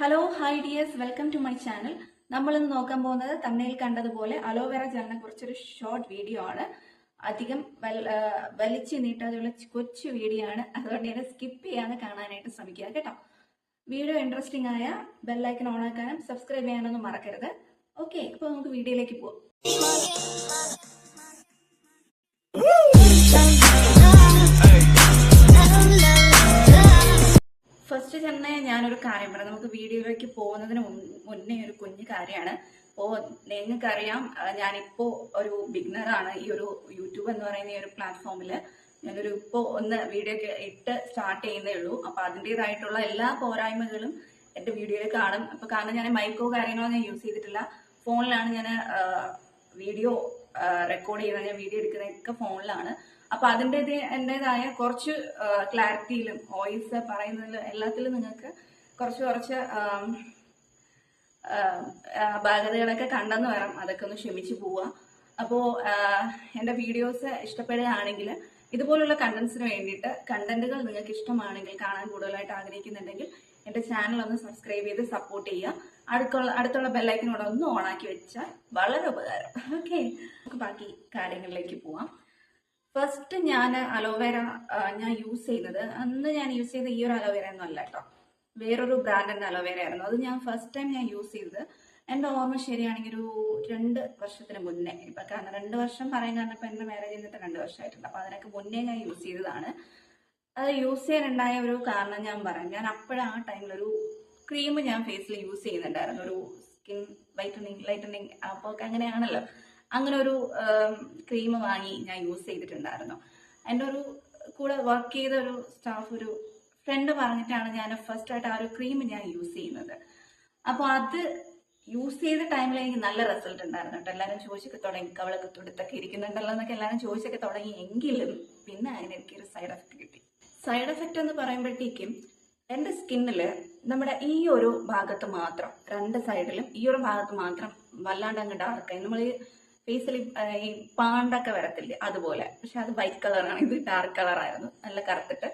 Hello hi dears welcome to my channel നമ്മൾ ഇന്ന് നോക്കാൻ പോകുന്നത് തമിഴിൽ കണ്ടതുപോലെ അലോവേറ ജെല്ലിനെ കുറിച്ചൊരു ഷോർട്ട് വീഡിയോ ആണ്. അധികം വലിച്ചു നീട്ടാതെയുള്ള കൊച്ചു വീഡിയോ ആണ്. അതുകൊണ്ട് തന്നെ സ്കിപ്പ് ചെയ്യാതെ കാണാനായിട്ട് ശ്രമിക്കുക കേട്ടോ. വീഡിയോ ഇൻട്രസ്റ്റിംഗ് ആയ ബെല്ലൈക്കൺ ഓൺ ആക്കാനും സബ്സ്ക്രൈബ് ചെയ്യാനൊന്നും മറക്കരുത്. ഓക്കെ ഇപ്പൊ നമുക്ക് വീഡിയോയിലേക്ക് പോവാം. ഞാനൊരു കാര്യം പറയാം. നമുക്ക് വീഡിയോയിലേക്ക് പോകുന്നതിന് മുന്നേ ഒരു കുഞ്ഞു കാര്യമാണ്. അപ്പോൾ നിങ്ങൾക്കറിയാം ഞാനിപ്പോ ഒരു ബിഗ്നറാണ് ഈ ഒരു യൂട്യൂബ് എന്ന് പറയുന്ന ഈ ഒരു പ്ലാറ്റ്ഫോമിൽ ഞാനൊരു ഇപ്പോ ഒന്ന് വീഡിയോ ഇട്ട് സ്റ്റാർട്ട് ചെയ്യുന്നേ ഉള്ളൂ. അപ്പോൾ അതിന്റെതായിട്ടുള്ള എല്ലാ പോരായ്മകളും എന്റെ വീഡിയോയിൽ കാണും. അപ്പോൾ കാരണം ഞാൻ മൈക്കോ കാര്യങ്ങളോ ഞാൻ യൂസ് ചെയ്തിട്ടില്ല. ഫോണിലാണ് ഞാൻ വീഡിയോ റെക്കോർഡ് ചെയ്യുന്നത്. ഞാൻ വീഡിയോ എടുക്കുന്നതൊക്കെ ഫോണിലാണ്. അപ്പൊ അതിന്റെ എന്റെതായ കുറച്ച് ക്ലാരിറ്റിയിലും വോയിസ് പറയുന്നതിലും എല്ലാത്തിലും നിങ്ങൾക്ക് കുറച്ച് കുറച്ച് ബാധ്യതകളൊക്കെ കണ്ടെന്ന് വരാം അതൊക്കെ ഒന്ന് ക്ഷമിച്ചു പോവുക. അപ്പോൾ എന്റെ വീഡിയോസ് ഇഷ്ടപ്പെടുകയാണെങ്കിൽ ഇതുപോലുള്ള കണ്ടന്റ്സിന് വേണ്ടിയിട്ട് കണ്ടന്റുകൾ നിങ്ങൾക്ക് ഇഷ്ടമാണെങ്കിൽ കാണാൻ കൂടുതലായിട്ട് ആഗ്രഹിക്കുന്നുണ്ടെങ്കിൽ എന്റെ ചാനൽ ഒന്ന് സബ്സ്ക്രൈബ് ചെയ്ത് സപ്പോർട്ട് ചെയ്യുക. അടുത്തുള്ള അടുത്തുള്ള ബെല്ലൈക്കനോട് ഒന്ന് ഓണാക്കി വെച്ചാൽ വളരെ ഉപകാരം. ഓക്കെ നമുക്ക് ബാക്കി കാര്യങ്ങളിലേക്ക് പോവാം. ഫസ്റ്റ് ഞാൻ അലോവേര ഞാൻ യൂസ് ചെയ്തത്. അന്ന് ഞാൻ യൂസ് ചെയ്ത ഈ ഒരു അലോവേര ഒന്നും അല്ല കേട്ടോ വേറൊരു ബ്രാൻഡിന്റെ അലോവേര ആയിരുന്നു. അത് ഞാൻ ഫസ്റ്റ് ടൈം ഞാൻ യൂസ് ചെയ്തത്. എന്റെ ഓർമ്മ ശരിയാണെങ്കിൽ ഒരു രണ്ട് വർഷത്തിന് മുന്നേ. ഇപ്പൊ കാരണം രണ്ട് വർഷം പറയാൻ കാരണം ഇപ്പൊ എന്റെ മാരേജ് ചെയ്തിട്ട് രണ്ട് വർഷമായിട്ടുണ്ട്. അപ്പൊ അതിനൊക്കെ മുന്നേ ഞാൻ യൂസ് ചെയ്തതാണ്. അത് യൂസ് ചെയ്യാനുണ്ടായ ഒരു കാരണം ഞാൻ പറയാം. ഞാൻ അപ്പോഴാ ആ ഒരു ക്രീം ഞാൻ ഫേസിൽ യൂസ് ചെയ്യുന്നുണ്ടായിരുന്നു. ഒരു സ്കിൻ വൈറ്റനിങ് ലൈറ്റനിങ് അപ്പോൾ അങ്ങനെയാണല്ലോ. അങ്ങനെ ഒരു ക്രീം വാങ്ങി ഞാൻ യൂസ് ചെയ്തിട്ടുണ്ടായിരുന്നു. എന്റെ ഒരു കൂടെ വർക്ക് ചെയ്ത ഒരു സ്റ്റാഫ് ഒരു ഫ്രണ്ട് പറഞ്ഞിട്ടാണ് ഞാൻ ഫസ്റ്റ് ആയിട്ട് ആ ഒരു ക്രീം ഞാൻ യൂസ് ചെയ്യുന്നത്. അപ്പോൾ അത് യൂസ് ചെയ്ത ടൈമിൽ എനിക്ക് നല്ല റിസൾട്ട് ഉണ്ടായിരുന്നു കേട്ടോ. എല്ലാവരും ചോദിച്ചൊക്കെ തുടങ്ങി. കവളൊക്കെ തുടുത്തൊക്കെ ഇരിക്കുന്നുണ്ടല്ലോ എന്നൊക്കെ എല്ലാവരും ചോദിച്ചൊക്കെ തുടങ്ങി. എങ്കിലും പിന്നെ അതിന് എനിക്കൊരു സൈഡ് എഫക്റ്റ് കിട്ടി. സൈഡ് എഫക്റ്റ് എന്ന് പറയുമ്പോഴത്തേക്കും എന്റെ സ്കിന്നിൽ നമ്മുടെ ഈ ഒരു ഭാഗത്ത് മാത്രം രണ്ട് സൈഡിലും ഈ ഒരു ഭാഗത്ത് മാത്രം വല്ലാണ്ട് അങ്ങ് ഡാർക്കായി നമ്മൾ ഫേസിൽ ഈ പാണ്ടൊക്കെ വരത്തില്ലേ? അതുപോലെ. പക്ഷെ അത് വൈറ്റ് കളറാണ് ഇത് ഡാർക്ക് കളറായിരുന്നു നല്ല കറുത്തിട്ട്.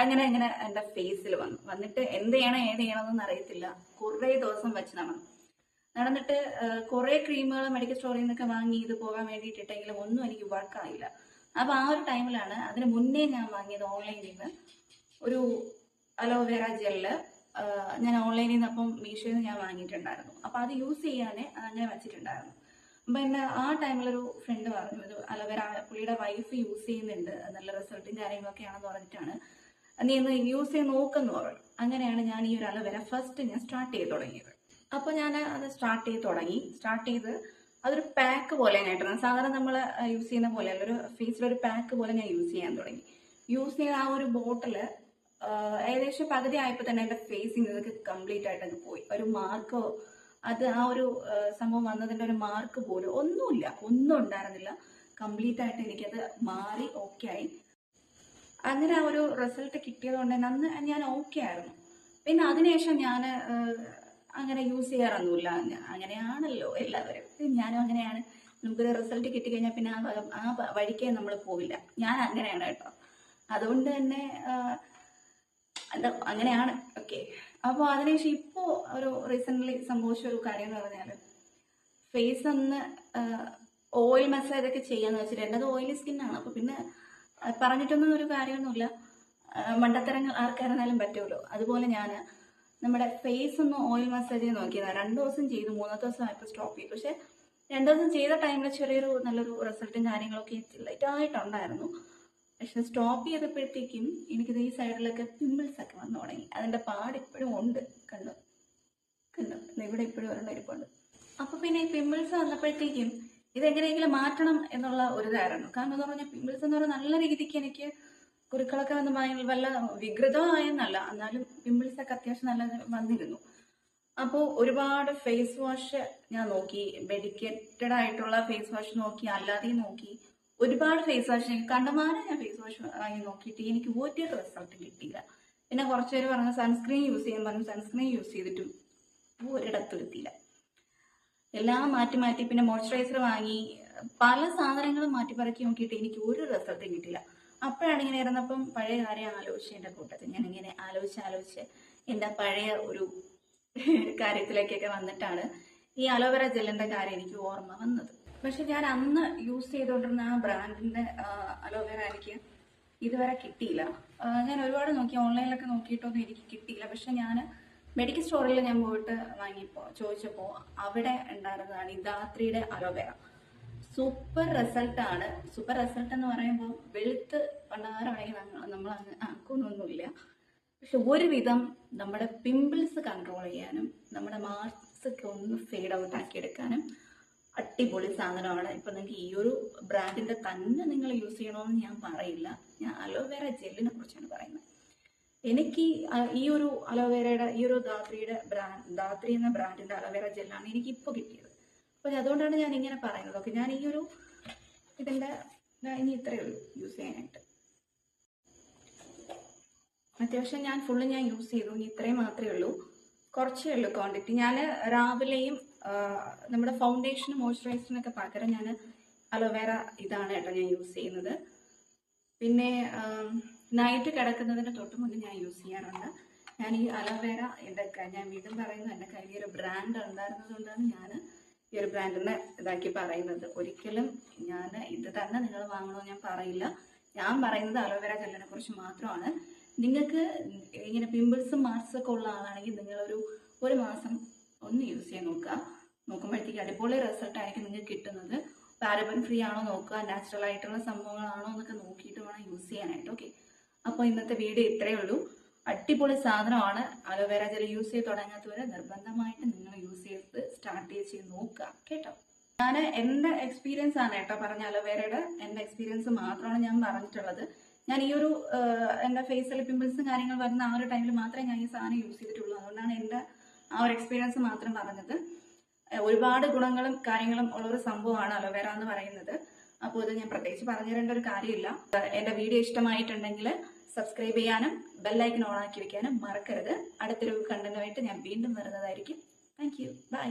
അങ്ങനെ അങ്ങനെ എന്റെ ഫേസിൽ വന്നു. വന്നിട്ട് എന്ത് ചെയ്യണം ഏത് ചെയ്യണമെന്നൊന്നും അറിയത്തില്ല. കുറേ ദിവസം വെച്ച് നടന്നു. നടന്നിട്ട് കുറേ ക്രീമുകൾ മെഡിക്കൽ സ്റ്റോറിൽ നിന്നൊക്കെ വാങ്ങി ഇത് പോകാൻ വേണ്ടിയിട്ടിട്ടെങ്കിലും ഒന്നും എനിക്ക് വർക്ക് ആയില്ല. അപ്പോൾ ആ ഒരു ടൈമിലാണ് അതിന് മുന്നേ ഞാൻ വാങ്ങിയത് ഓൺലൈനിൽ നിന്ന് ഒരു അലോവേറ ജെല്ല് ഞാൻ ഓൺലൈനിൽ നിന്ന് അപ്പം മീഷോയിൽ നിന്ന് ഞാൻ വാങ്ങിയിട്ടുണ്ടായിരുന്നു. അപ്പോൾ അത് യൂസ് ചെയ്യാനേ അങ്ങനെ വെച്ചിട്ടുണ്ടായിരുന്നു. അപ്പം എന്നെ ആ ടൈമിലൊരു ഫ്രണ്ട് പറഞ്ഞു ഒരു അലോവേര പുള്ളിയുടെ വൈഫ് യൂസ് ചെയ്യുന്നുണ്ട് നല്ല റിസൾട്ടും കാര്യങ്ങളൊക്കെയാണെന്ന് പറഞ്ഞിട്ടാണ്. നീ ഒന്ന് യൂസ് ചെയ്ത് നോക്കെന്ന് പറഞ്ഞു. അങ്ങനെയാണ് ഞാൻ ഈ ഒരു അലോവേര ഫസ്റ്റ് ഞാൻ സ്റ്റാർട്ട് ചെയ്ത് തുടങ്ങിയത്. അപ്പോൾ ഞാൻ അത് സ്റ്റാർട്ട് ചെയ്ത് തുടങ്ങി. സ്റ്റാർട്ട് ചെയ്ത് അതൊരു പാക്ക് പോലെ ആയിട്ടാണ് സാധാരണ നമ്മൾ യൂസ് ചെയ്യുന്ന പോലെ അല്ല ഒരു ഫേസിലൊരു പാക്ക് പോലെ ഞാൻ യൂസ് ചെയ്യാൻ തുടങ്ങി. യൂസ് ചെയ്ത ആ ഒരു ബോട്ടിൽ ഏകദേശം പകുതി ആയപ്പോൾ തന്നെ എന്റെ ഫേസിങ് ഇതൊക്കെ കംപ്ലീറ്റ് ആയിട്ട് അങ്ങ് പോയി. ഒരു മാർക്കോ അത് ആ ഒരു സംഭവം വന്നതിന്റെ ഒരു മാർക്ക് പോലും ഒന്നുമില്ല. ഒന്നും ഉണ്ടായിരുന്നില്ല. കംപ്ലീറ്റ് ആയിട്ട് എനിക്കത് മാറി ഓക്കെ ആയി. അങ്ങനെ ആ ഒരു റിസൾട്ട് കിട്ടിയത് കൊണ്ട് അന്ന് ഞാൻ ഓക്കെ ആയിരുന്നു. പിന്നെ അതിനുശേഷം ഞാൻ അങ്ങനെ യൂസ് ചെയ്യാറൊന്നുമില്ല. അങ്ങനെയാണല്ലോ എല്ലാവരും. ഞാനും അങ്ങനെയാണ്. നമുക്കൊരു റിസൾട്ട് കിട്ടിക്കഴിഞ്ഞാൽ പിന്നെ ആ ആ വഴിക്കേ നമ്മൾ പോവില്ല. ഞാൻ അങ്ങനെയാണ് കേട്ടോ. അതുകൊണ്ട് തന്നെ അത് അങ്ങനെയാണ്. ഓക്കെ അപ്പോൾ അതിനുശേഷം ഇപ്പോൾ ഒരു റീസെന്റ്ലി സംഭവിച്ച ഒരു കാര്യം എന്ന് പറഞ്ഞാൽ ഫേസ് ഒന്ന് ഓയിൽ മസാജ് ഒക്കെ ചെയ്യാന്ന് വെച്ചിട്ട് എന്റെത് ഓയിലി സ്കിന്നാണ് അപ്പോൾ പിന്നെ പറഞ്ഞിട്ടൊന്നും ഒരു കാര്യമൊന്നുമില്ല. മണ്ടത്തരങ്ങൾ ആർക്കായിരുന്നാലും പറ്റുമല്ലോ. അതുപോലെ ഞാൻ നമ്മുടെ ഫേസ് ഒന്ന് ഓയിൽ മസാജ് ചെയ്ത് നോക്കിയതാണ് രണ്ട് ദിവസം ചെയ്തു മൂന്നാമത്തെ ദിവസം ആയപ്പോൾ സ്റ്റോപ്പ് ചെയ്തു. പക്ഷേ രണ്ട് ദിവസം ചെയ്ത ടൈമിൽ ചെറിയൊരു നല്ലൊരു റിസൾട്ടും കാര്യങ്ങളൊക്കെ ലൈറ്റായിട്ടുണ്ടായിരുന്നു പക്ഷെ സ്റ്റോപ്പ് ചെയ്തപ്പോഴത്തേക്കും എനിക്കിത് ഈ സൈഡിലൊക്കെ പിമ്പിൾസ് ഒക്കെ വന്നു തുടങ്ങി. അതിന്റെ പാട് ഇപ്പോഴും ഉണ്ട്. കണ്ടു? കണ്ടു? ഇവിടെ ഇപ്പോഴും ഒരെണ്ണം ഇരിപ്പുണ്ട്. അപ്പോൾ പിന്നെ ഈ പിമ്പിൾസ് വന്നപ്പോഴത്തേക്കും ഇതെങ്ങനെയെങ്കിലും മാറ്റണം എന്നുള്ള ഒരു ഇതായിരുന്നു കാരണം എന്ന് പറഞ്ഞാൽ പിമ്പിൾസ് എന്ന് പറഞ്ഞാൽ നല്ല രീതിക്ക് എനിക്ക് കുരുക്കളൊക്കെ വന്ന് വല്ല വികൃതമായെന്നല്ല എന്നാലും പിമ്പിൾസ് ഒക്കെ അത്യാവശ്യം നല്ല വന്നിരുന്നു. അപ്പോൾ ഒരുപാട് ഫേസ് വാഷ് ഞാൻ നോക്കി. മെഡിക്കേറ്റഡ് ആയിട്ടുള്ള ഫേസ് വാഷ് നോക്കി. അല്ലാതെയും നോക്കി. ഒരുപാട് ഫേസ് വാഷ് കണ്ടമാനം ഞാൻ ഫേസ് വാഷ് വാങ്ങി നോക്കിയിട്ട് എനിക്ക് ഒരു റിസൾട്ട് കിട്ടിയില്ല. പിന്നെ കുറച്ച് പേര് പറഞ്ഞു സൺസ്ക്രീൻ യൂസ് ചെയ്യാൻ പറഞ്ഞു. സൺസ്ക്രീൻ യൂസ് ചെയ്തിട്ടും ഒരിടത്തും എത്തിയില്ല. എല്ലാം മാറ്റി മാറ്റി പിന്നെ മോയ്സ്ചറൈസർ വാങ്ങി. പല സാധനങ്ങളും മാറ്റി പറക്കി നോക്കിയിട്ട് എനിക്ക് ഒരു റിസൾട്ടും കിട്ടിയില്ല. അപ്പോഴാണ് ഇങ്ങനെ ഇരുന്നപ്പം പഴയ കാര്യം ആലോചിച്ച് എന്റെ കൂട്ടത്തിൽ. ഞാൻ ഇങ്ങനെ ആലോചിച്ച് ആലോചിച്ച് എന്റെ പഴയ ഒരു കാര്യത്തിലേക്കൊക്കെ വന്നിട്ടാണ് ഈ അലോവേര ജെല്ലിന്റെ കാര്യം എനിക്ക് ഓർമ്മ വന്നത്. പക്ഷെ ഞാൻ അന്ന് യൂസ് ചെയ്തുകൊണ്ടിരുന്ന ആ ബ്രാൻഡിന്റെ അലോവേറ എനിക്ക് ഇതുവരെ കിട്ടിയില്ല. ഞാൻ ഒരുപാട് നോക്കി ഓൺലൈനിലൊക്കെ നോക്കിയിട്ടൊന്നും എനിക്ക് കിട്ടിയില്ല. പക്ഷെ ഞാൻ മെഡിക്കൽ സ്റ്റോറിൽ ഞാൻ പോയിട്ട് വാങ്ങിയപ്പോൾ ചോദിച്ചപ്പോൾ അവിടെ ഉണ്ടായിരുന്നതാണ് ഈ ധാത്രിയുടെ അലോവേറ സൂപ്പർ റിസൾട്ടാണ് സൂപ്പർ റിസൾട്ട് എന്ന് പറയുമ്പോൾ വെളുത്ത് പണ്ടാരമാണെങ്കിൽ നമ്മൾ ആക്കുന്നൊന്നുമില്ല. പക്ഷെ ഒരുവിധം നമ്മുടെ പിമ്പിൾസ് കൺട്രോൾ ചെയ്യാനും നമ്മുടെ മാർക്സ് ഒക്കെ ഒന്ന് ഫെയ്ഡ് ഔട്ട് ആക്കി എടുക്കാനും അടിപൊളി സാധനമാണ് ഇപ്പൊ നിങ്ങൾക്ക് ഈ ഒരു ബ്രാൻഡിന്റെ തന്നെ നിങ്ങൾ യൂസ് ചെയ്യണമെന്ന് ഞാൻ പറയില്ല. ഞാൻ അലോവേര ജെല്ലിനെ കുറിച്ചാണ് പറയുന്നത്. എനിക്ക് ഈ ഒരു അലോവേരയുടെ ഈ ഒരു ധാത്രിയുടെ ബ്രാൻഡ് ധാത്രി എന്ന ബ്രാൻഡിന്റെ അലോവേര ജെല്ലാണ് എനിക്ക് ഇപ്പോൾ കിട്ടിയത്. അപ്പോൾ അതുകൊണ്ടാണ് ഞാൻ ഇങ്ങനെ പറയുന്നത്. ഓക്കെ ഞാൻ ഈ ഒരു ഇതിന്റെ ഇനി ഇത്രയേ ഉള്ളൂ യൂസ് ചെയ്യാനായിട്ട്. അത്യാവശ്യം ഞാൻ ഫുള്ള് ഞാൻ യൂസ് ചെയ്തു. ഇനി ഇത്രയും മാത്രമേ ഉള്ളൂ. കുറച്ചേ ഉള്ളൂ ക്വാണ്ടിറ്റി ഞാൻ രാവിലെയും നമ്മുടെ ഫൗണ്ടേഷനും മോയ്സ്ചറൈസറിനൊക്കെ പകരം ഞാൻ അലോവേറ ഇതാണ് കേട്ടോ ഞാൻ യൂസ് ചെയ്യുന്നത്. പിന്നെ നൈറ്റ് കിടക്കുന്നതിന് തൊട്ട് മുന്നേ ഞാൻ യൂസ് ചെയ്യാറുണ്ട്. ഞാൻ ഈ അലോവേറ എന്റെ ഞാൻ വീണ്ടും പറയുന്നത് എന്റെ കയ്യിൽ ഒരു ബ്രാൻഡ് ഉണ്ടായിരുന്നത് കൊണ്ടാണ് ഞാൻ ഈ ഒരു ബ്രാൻഡിനെ ഇതാക്കി പറയുന്നത്. ഒരിക്കലും ഞാൻ ഇത് തന്നെ നിങ്ങൾ വാങ്ങണമെന്ന് ഞാൻ പറയില്ല. ഞാൻ പറയുന്നത് അലോവേറ ജെല്ലിനെ കുറിച്ച് മാത്രമാണ്. നിങ്ങൾക്ക് ഇങ്ങനെ പിമ്പിൾസും മാർക്സും ഒക്കെ ഉള്ള ആളാണെങ്കിൽ നിങ്ങളൊരു ഒരു മാസം ഒന്ന് യൂസ് ചെയ്യാൻ നോക്കുക. നോക്കുമ്പോഴത്തേക്ക് അടിപൊളി റിസൾട്ട് ആയിരിക്കും നിങ്ങൾക്ക് കിട്ടുന്നത്. പാരബൻ ഫ്രീ ആണോ നോക്കുക നാച്ചുറൽ ആയിട്ടുള്ള സംഭവങ്ങളാണോ എന്നൊക്കെ നോക്കിയിട്ട് വേണം യൂസ് ചെയ്യാനായിട്ട്. ഓക്കെ അപ്പോൾ ഇന്നത്തെ വീഡിയോ ഇത്രയേ ഉള്ളൂ. അടിപൊളി സാധനമാണ്. അലോവേര ജെൽ യൂസ് ചെയ്ത് തുടങ്ങാത്തവരെ നിർബന്ധമായിട്ട് നിങ്ങൾ യൂസ് ചെയ്ത് സ്റ്റാർട്ട് ചെയ്ത് നോക്കുക. കേട്ടോ? ഞാൻ എന്റെ എക്സ്പീരിയൻസ് ആണ് കേട്ടോ പറഞ്ഞ അലോവേരയുടെ. എന്റെ എക്സ്പീരിയൻസ് മാത്രമാണ് ഞാൻ പറഞ്ഞിട്ടുള്ളത്. ഞാൻ ഈ ഒരു എന്റെ ഫേസിൽ പിമ്പിൾസും കാര്യങ്ങൾ വരുന്ന ആ ഒരു ടൈമിൽ മാത്രമേ ഞാൻ ഈ സാധനം യൂസ് ചെയ്തിട്ടുള്ളൂ. അതുകൊണ്ടാണ് എന്റെ ആ ഒരു എക്സ്പീരിയൻസ് മാത്രം പറഞ്ഞത്. ഒരുപാട് ഗുണങ്ങളും കാര്യങ്ങളും ഉള്ള ഒരു സംഭവമാണ് അലോവേറ എന്ന് പറയുന്നത്. അപ്പോൾ ഇത് ഞാൻ പ്രത്യേകിച്ച് പറഞ്ഞു തരേണ്ട ഒരു കാര്യമില്ല. എന്റെ വീഡിയോ ഇഷ്ടമായിട്ടുണ്ടെങ്കിൽ സബ്സ്ക്രൈബ് ചെയ്യാനും ബെല്ലൈക്കൻ ഓൺ ആക്കി വെക്കാനും മറക്കരുത്. അടുത്തൊരു കണ്ടന്റുമായിട്ട് ഞാൻ വീണ്ടും വരുന്നതായിരിക്കും. Thank you by